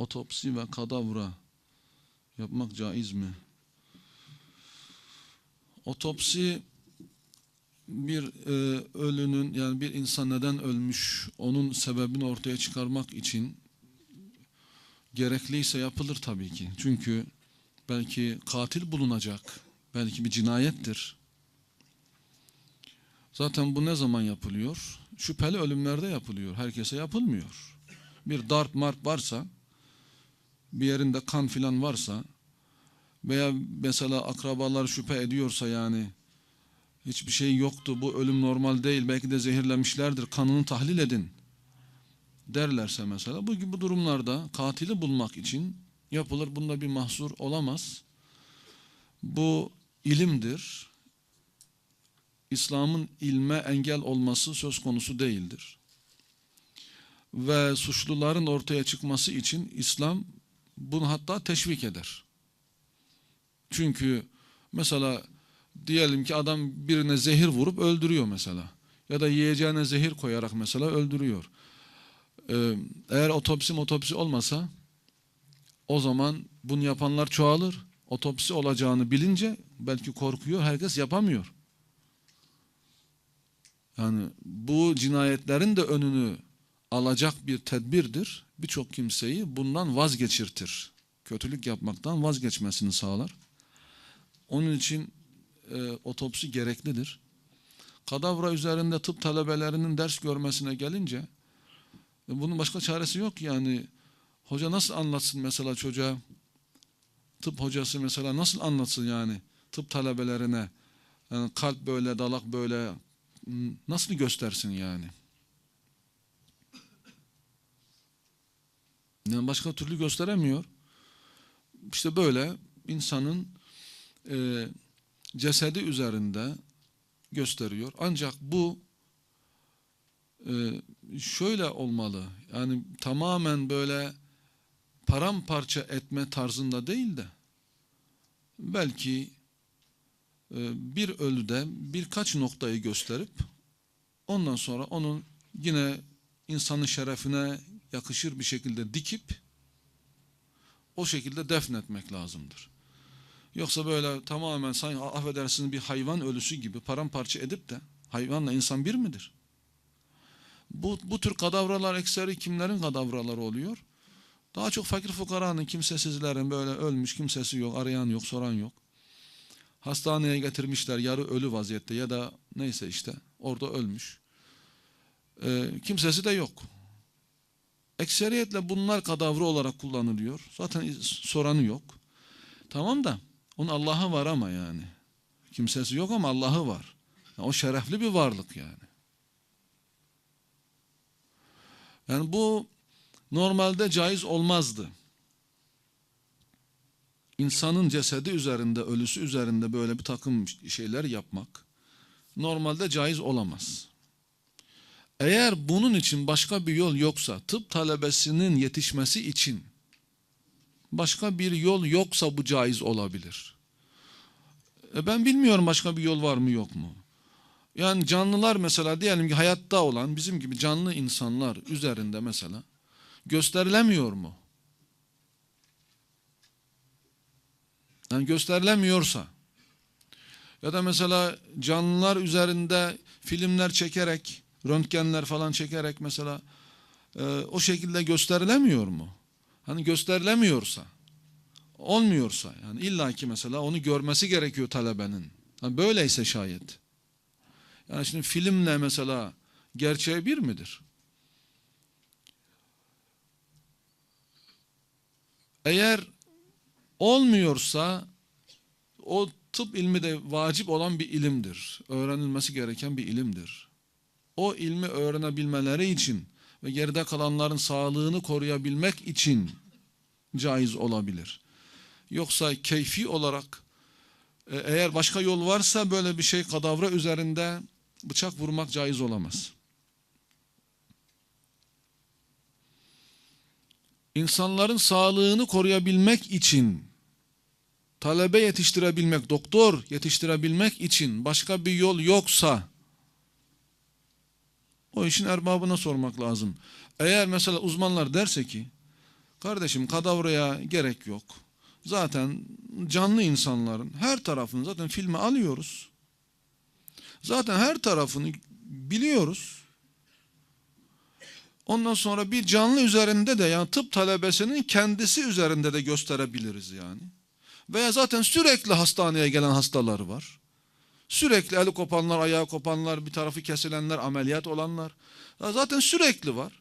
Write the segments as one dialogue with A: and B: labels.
A: otopsi ve kadavra yapmak caiz mi? Otopsi bir e, ölünün yani bir insan neden ölmüş onun sebebini ortaya çıkarmak için gerekliyse yapılır tabii ki. Çünkü belki katil bulunacak, belki bir cinayettir. Zaten bu ne zaman yapılıyor? Şüpheli ölümlerde yapılıyor. Herkese yapılmıyor. Bir darp marp varsa, bir yerinde kan filan varsa veya mesela akrabalar şüphe ediyorsa yani hiçbir şey yoktu, bu ölüm normal değil, belki de zehirlemişlerdir, kanını tahlil edin derlerse mesela bu gibi durumlarda katili bulmak için yapılır. Bunda bir mahsur olamaz. Bu ilimdir. İslam'ın ilme engel olması söz konusu değildir. Ve suçluların ortaya çıkması için İslam bunu hatta teşvik eder. Çünkü mesela diyelim ki adam birine zehir vurup öldürüyor mesela. Ya da yiyeceğine zehir koyarak mesela öldürüyor. Ee, eğer otopsi otopsi olmasa o zaman bunu yapanlar çoğalır. Otopsi olacağını bilince belki korkuyor, herkes yapamıyor. Yani bu cinayetlerin de önünü alacak bir tedbirdir. Birçok kimseyi bundan vazgeçirtir. Kötülük yapmaktan vazgeçmesini sağlar. Onun için e, otopsi gereklidir. Kadavra üzerinde tıp talebelerinin ders görmesine gelince e, bunun başka çaresi yok yani. Hoca nasıl anlatsın mesela çocuğa? Tıp hocası mesela nasıl anlatsın yani tıp talebelerine? Yani kalp böyle, dalak böyle nasıl göstersin yani? Yani başka türlü gösteremiyor. İşte böyle insanın e, cesedi üzerinde gösteriyor. Ancak bu e, şöyle olmalı. Yani tamamen böyle paramparça etme tarzında değil de belki e, bir ölüde birkaç noktayı gösterip ondan sonra onun yine insanın şerefine yakışır bir şekilde dikip o şekilde defnetmek lazımdır. Yoksa böyle tamamen sanki affedersiniz bir hayvan ölüsü gibi paramparça edip de hayvanla insan bir midir? Bu, bu tür kadavralar ekseri kimlerin kadavraları oluyor? Daha çok fakir fukaranın, kimsesizlerin böyle ölmüş, kimsesi yok, arayan yok, soran yok. Hastaneye getirmişler yarı ölü vaziyette ya da neyse işte orada ölmüş. Ee, kimsesi de yok. Ekseriyetle bunlar kadavra olarak kullanılıyor. Zaten soranı yok. Tamam da onun Allah'ı var ama yani. Kimsesi yok ama Allah'ı var. Yani o şerefli bir varlık yani. Yani bu normalde caiz olmazdı. İnsanın cesedi üzerinde, ölüsü üzerinde böyle bir takım şeyler yapmak normalde caiz olamaz. Eğer bunun için başka bir yol yoksa, tıp talebesinin yetişmesi için başka bir yol yoksa bu caiz olabilir. E ben bilmiyorum başka bir yol var mı yok mu? Yani canlılar mesela diyelim ki hayatta olan bizim gibi canlı insanlar üzerinde mesela gösterilemiyor mu? Yani gösterilemiyorsa ya da mesela canlılar üzerinde filmler çekerek, röntgenler falan çekerek mesela e, o şekilde gösterilemiyor mu? Hani gösterilemiyorsa, olmuyorsa yani illaki mesela onu görmesi gerekiyor talebenin. Yani böyleyse şayet. Yani şimdi filmle mesela gerçeği bir midir? Eğer olmuyorsa o tıp ilmi de vacip olan bir ilimdir. Öğrenilmesi gereken bir ilimdir. O ilmi öğrenebilmeleri için ve geride kalanların sağlığını koruyabilmek için caiz olabilir. Yoksa keyfi olarak e, eğer başka yol varsa böyle bir şey kadavra üzerinde bıçak vurmak caiz olamaz. İnsanların sağlığını koruyabilmek için talebe yetiştirebilmek, doktor yetiştirebilmek için başka bir yol yoksa o işin erbabına sormak lazım. Eğer mesela uzmanlar derse ki Kardeşim kadavraya gerek yok. Zaten canlı insanların her tarafını zaten filme alıyoruz. Zaten her tarafını biliyoruz. Ondan sonra bir canlı üzerinde de yani tıp talebesinin kendisi üzerinde de gösterebiliriz yani. Veya zaten sürekli hastaneye gelen hastaları var. Sürekli eli kopanlar, ayağı kopanlar, bir tarafı kesilenler, ameliyat olanlar. Zaten sürekli var.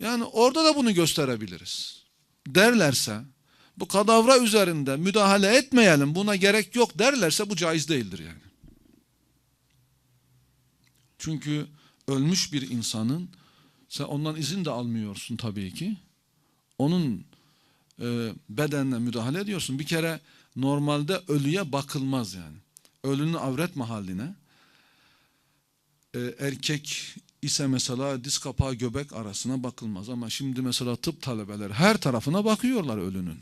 A: Yani orada da bunu gösterebiliriz. Derlerse bu kadavra üzerinde müdahale etmeyelim buna gerek yok derlerse bu caiz değildir yani. Çünkü ölmüş bir insanın sen ondan izin de almıyorsun tabii ki. Onun e, bedenine müdahale ediyorsun. Bir kere normalde ölüye bakılmaz yani. Ölünün avret mahalline e, erkek ise mesela diz kapağı göbek arasına bakılmaz ama şimdi mesela tıp talebeleri her tarafına bakıyorlar ölünün.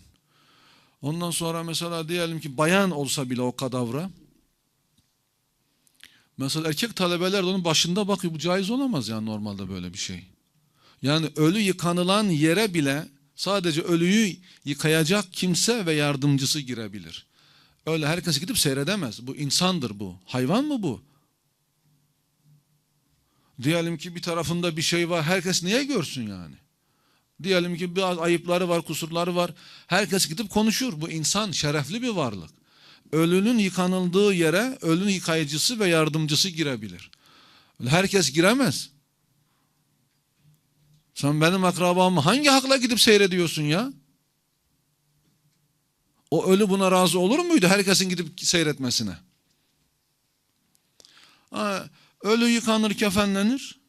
A: Ondan sonra mesela diyelim ki bayan olsa bile o kadavra mesela erkek talebeler de onun başında bakıyor. Bu caiz olamaz yani normalde böyle bir şey. Yani ölü yıkanılan yere bile sadece ölüyü yıkayacak kimse ve yardımcısı girebilir. Öyle herkes gidip seyredemez. Bu insandır bu. Hayvan mı bu? Diyelim ki bir tarafında bir şey var. Herkes niye görsün yani? Diyelim ki biraz ayıpları var, kusurları var. Herkes gidip konuşur. Bu insan şerefli bir varlık. Ölünün yıkanıldığı yere ölünün yıkayıcısı ve yardımcısı girebilir. Herkes giremez. Sen benim akrabamı hangi hakla gidip seyrediyorsun ya? O ölü buna razı olur muydu herkesin gidip seyretmesine? Ölü yıkanır, kefenlenir.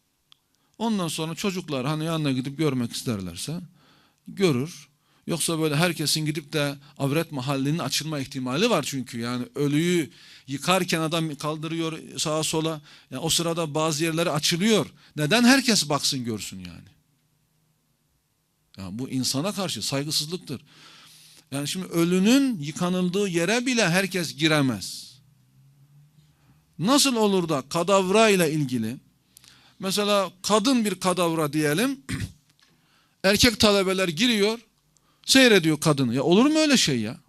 A: Ondan sonra çocuklar hani yanına gidip görmek isterlerse görür. Yoksa böyle herkesin gidip de avret mahallinin açılma ihtimali var çünkü yani ölüyü yıkarken adam kaldırıyor sağa sola. Yani o sırada bazı yerleri açılıyor. Neden herkes baksın görsün yani? Yani bu insana karşı saygısızlıktır. Yani şimdi ölünün yıkanıldığı yere bile herkes giremez. Nasıl olur da kadavra ile ilgili mesela kadın bir kadavra diyelim erkek talebeler giriyor seyrediyor kadını. Ya olur mu öyle şey ya?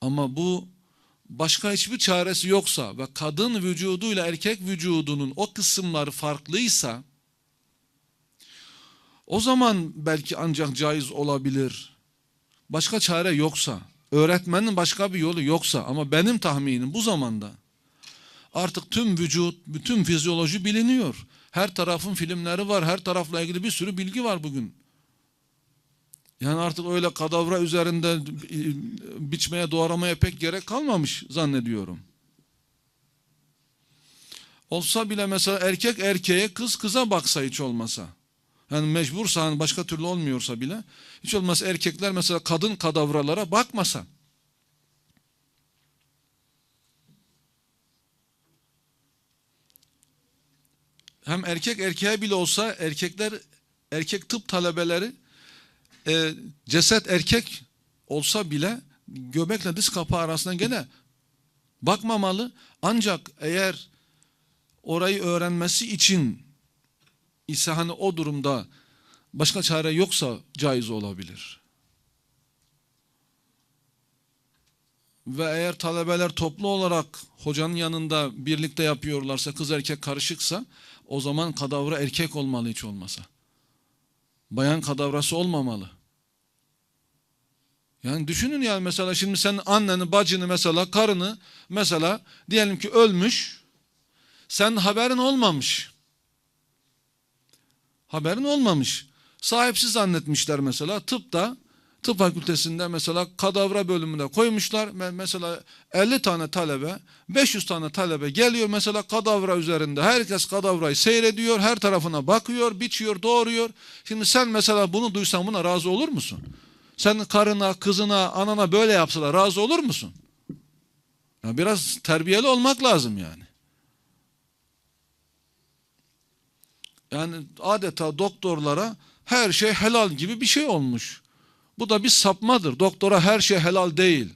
A: Ama bu başka hiçbir çaresi yoksa ve kadın vücuduyla erkek vücudunun o kısımları farklıysa o zaman belki ancak caiz olabilir. Başka çare yoksa, öğretmenin başka bir yolu yoksa ama benim tahminim bu zamanda artık tüm vücut, bütün fizyoloji biliniyor. Her tarafın filmleri var, her tarafla ilgili bir sürü bilgi var bugün. Yani artık öyle kadavra üzerinde biçmeye, doğramaya pek gerek kalmamış zannediyorum. Olsa bile mesela erkek erkeğe, kız kıza baksa hiç olmasa. Yani mecbursa hani başka türlü olmuyorsa bile hiç olmazsa erkekler mesela kadın kadavralara bakmasa. Hem erkek erkeğe bile olsa erkekler erkek tıp talebeleri e, ceset erkek olsa bile göbekle diz kapağı arasında gene bakmamalı. Ancak eğer orayı öğrenmesi için ise hani o durumda başka çare yoksa caiz olabilir. Ve eğer talebeler toplu olarak hocanın yanında birlikte yapıyorlarsa kız erkek karışıksa o zaman kadavra erkek olmalı hiç olmasa. Bayan kadavrası olmamalı. Yani düşünün yani mesela şimdi sen anneni, bacını mesela karını mesela diyelim ki ölmüş. Sen haberin olmamış. Haberin olmamış. Sahipsiz zannetmişler mesela tıpta tıp fakültesinde mesela kadavra bölümünde koymuşlar. Mesela 50 tane talebe, 500 tane talebe geliyor mesela kadavra üzerinde. Herkes kadavrayı seyrediyor, her tarafına bakıyor, biçiyor, doğuruyor. Şimdi sen mesela bunu duysan buna razı olur musun? Sen karına, kızına, anana böyle yapsalar razı olur musun? Ya biraz terbiyeli olmak lazım yani. Yani adeta doktorlara her şey helal gibi bir şey olmuş. Bu da bir sapmadır. Doktora her şey helal değil.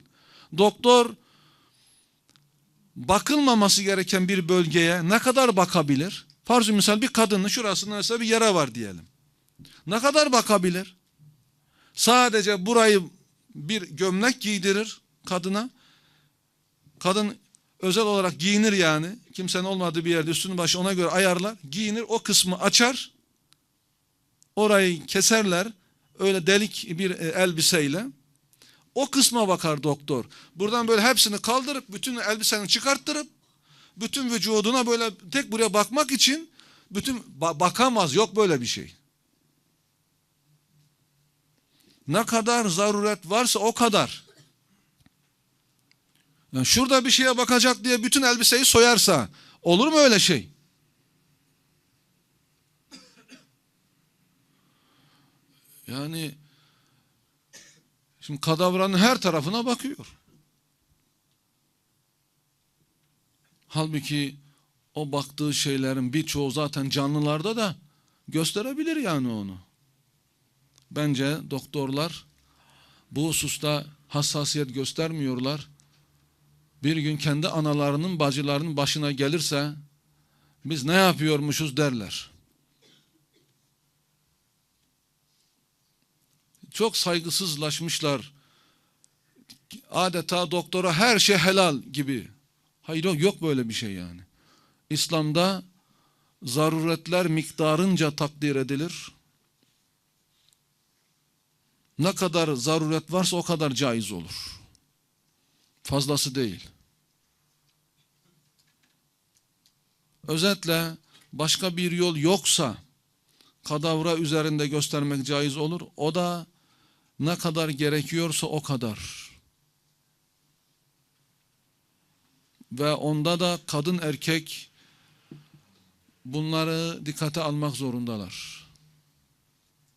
A: Doktor bakılmaması gereken bir bölgeye ne kadar bakabilir? Farz-ı misal bir kadının şurasında mesela bir yara var diyelim. Ne kadar bakabilir? Sadece burayı bir gömlek giydirir kadına. Kadın özel olarak giyinir yani. Kimsenin olmadığı bir yerde üstünü başı ona göre ayarlar. Giyinir o kısmı açar. Orayı keserler. Öyle delik bir e, elbiseyle. O kısma bakar doktor. Buradan böyle hepsini kaldırıp bütün elbiseni çıkarttırıp bütün vücuduna böyle tek buraya bakmak için bütün ba- bakamaz. Yok böyle bir şey. Ne kadar zaruret varsa o kadar. Yani şurada bir şeye bakacak diye bütün elbiseyi soyarsa olur mu öyle şey? Yani şimdi kadavranın her tarafına bakıyor. Halbuki o baktığı şeylerin birçoğu zaten canlılarda da gösterebilir yani onu. Bence doktorlar bu hususta hassasiyet göstermiyorlar. Bir gün kendi analarının, bacılarının başına gelirse biz ne yapıyormuşuz derler. Çok saygısızlaşmışlar. Adeta doktora her şey helal gibi. Hayır yok, yok böyle bir şey yani. İslam'da zaruretler miktarınca takdir edilir. Ne kadar zaruret varsa o kadar caiz olur. Fazlası değil. Özetle başka bir yol yoksa kadavra üzerinde göstermek caiz olur. O da ne kadar gerekiyorsa o kadar. Ve onda da kadın erkek bunları dikkate almak zorundalar.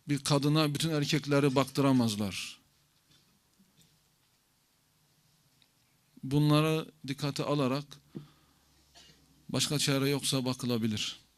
A: Bir kadına bütün erkekleri baktıramazlar. Bunları dikkate alarak başka çare yoksa bakılabilir.